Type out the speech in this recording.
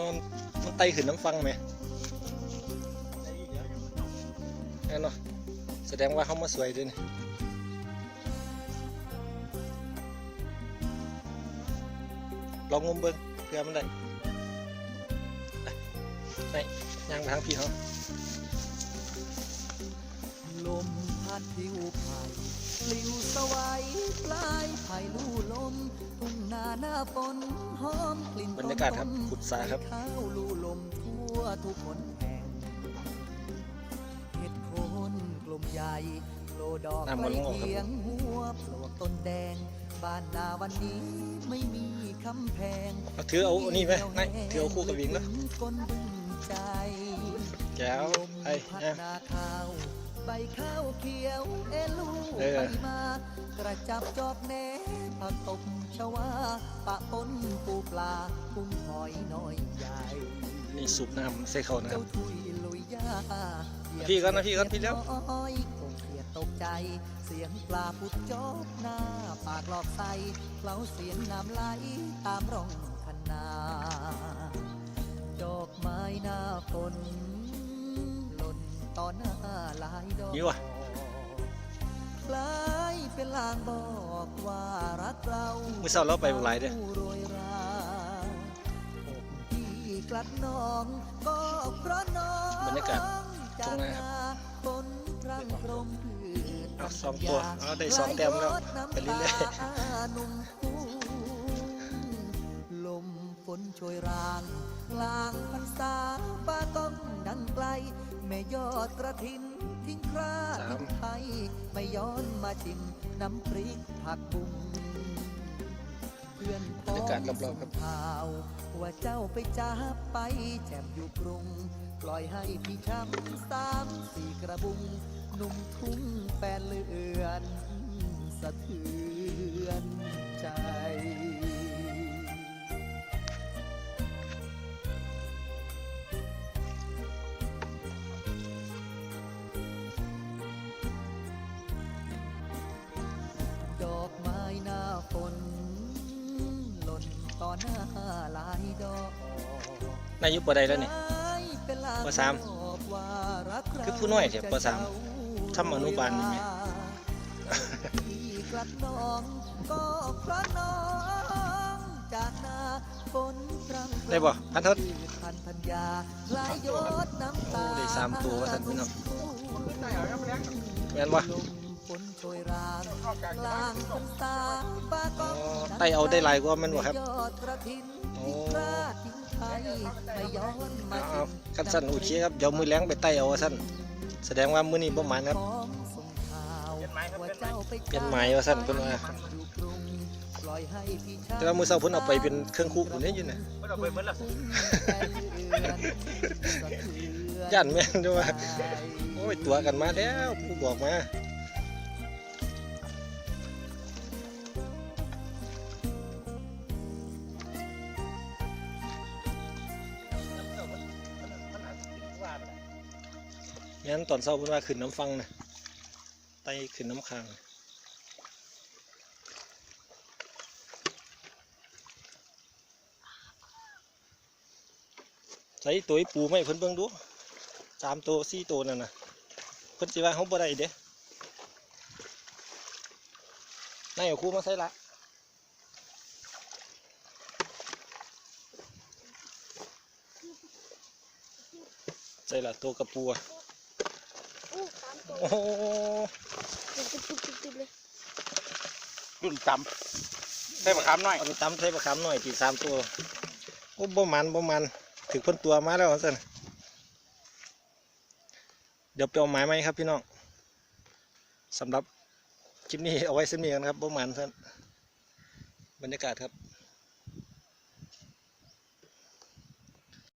อามันมันไตขึ้นน้ำฟังไหมนั่นเนาะแสดงว่าเขามาสวยด้วยนี่ลองงมเบิ้งเพื่อมันได้ไปย่างไปทางพี่เขาลมพัดผิวไผ่ ปลิวสวายปลายไผ่ลู่ลม ทุ่งนาหน้าฝนหอมกลิ่นบรรยากาศครับขุดสาครับไข้าวลู่ลมทั่วทุกคนแห่งเห็ดโคนกลมใหญ่โลดอกน้ำมันใกล้งอกครับเคียงหัวปลวกต้นแดงบ้านนาวันนี้ไม่มีคำแพงเอาถือเอาอันนี้ไหมนายถือเอาคู่กับวิงแล้วคนบึงใจแก้วไอ้พัดเนี่ยนาข้าวใบข้าวเขียวเอลูเออ ไปมา กระจับจอบแหนผักตบชวาปะปนปูปลากุ้งหอยน้อยใหญ่นี่สูบน้ำใส่เขานะคเจ้ารับทุยลุยยาเหยียบพี่ก่อนนะพี่ก่อนพี่แล้วน้อยคงเขียดตกใจ เสียงปลาพุดจอบหน้า ปากหลอกใสเคล้าเสียงน้ำไหลตามร่องคันนา ดอกไม้หน้าฝนหล่นต่อหน้าหลายดอก นี่ว่ะคล้ายเป็นลางบอกว่ารักเรามื้อเช้าเราไปบ่หลายเด้อโรยราอกที่กลัดน้องก็เพราะน้องบรรยากาศตรงนั้นครับฝนพรังพรมพืชเอาสองตัวเอาได้สองแต้มแล้วไปเรื่อยๆๆนุ่มคู่ลมฝนโชยรางกลาง ยอดกระถินทิ้งคราดทิ้งไทย ไม่ย้อนมาชิมน้ำพริกผักบุ้งเพื่อนพ้อบรรยากาศรอบๆครับส่งข่าว ว่าเจ้าไปจ้าไปแจ่มอยู่กรุง ปล่อยให้พี่ช้ำสามสี่กระบุงหนุ่มทุ่งแปนเลือน สะเทือนใจ หน้าหลายดอกนายอยุปได้แล้วนี่ปสามคือผู้น้อยเถอะปสามทำอนุบาลนี่ไหมที่กลัดน้องก็เพราะน้องจากนาฝนพรังได้บ่พันทศพันพันยาลายยดน้ำตาได้สามตัวว่าซั่นพี่น้องแม่นบ่ฝนโชยรางกลางพรรษาบ้าก ไต่เอาได้หลายกว่าแม่นบ่ครับโอ้เอากันสั้นโอเคครับเดี๋ยวมือแรงไปไต่เอาสั้นแสดงว่ามือนี้บ่หมาณครับเปเปลี่ยนหมายว่าซั่นเพิ่นว่าอยู่กรุงปล่อยให้พี่ชาแต่ว่ามือเช้าเพิ่นเอาไปเป็นเครื่องคู่พุ่นนี่อยู่น่ะย่านแม่นด้วยว่าโอ้ยตัวกันมาแล้วผู้บอกมา งั้นตอนเช้าพิ่นว่าขึ้นน้ำฟังนะไตขึ้นน้ำค้างใส่ตัวปูไม่เพิ่นเบิ่งดูสามตัวสี่ตัวนั่นนะเพิ่นสิว่าเขาบ่ได้เด้นายเอาคู่มาใส่ละใส่ละตัวกระปูอะ โอ้โหติดติดติดติดติดเลยรุ่นต่ำใส่มะขามน้อยเอาไปตำใส่ปลาคำหน่อยตีสามตัวโอ้บ่มันบ่มันถึงเพิ่นตัวมาแล้วสั่นเดี๋ยวไปเอาไม้ไหมครับพี่น้องสำหรับคลิปนี้เอาไว้สำนีกันครับบ่มันสั่นบรรยากาศครับ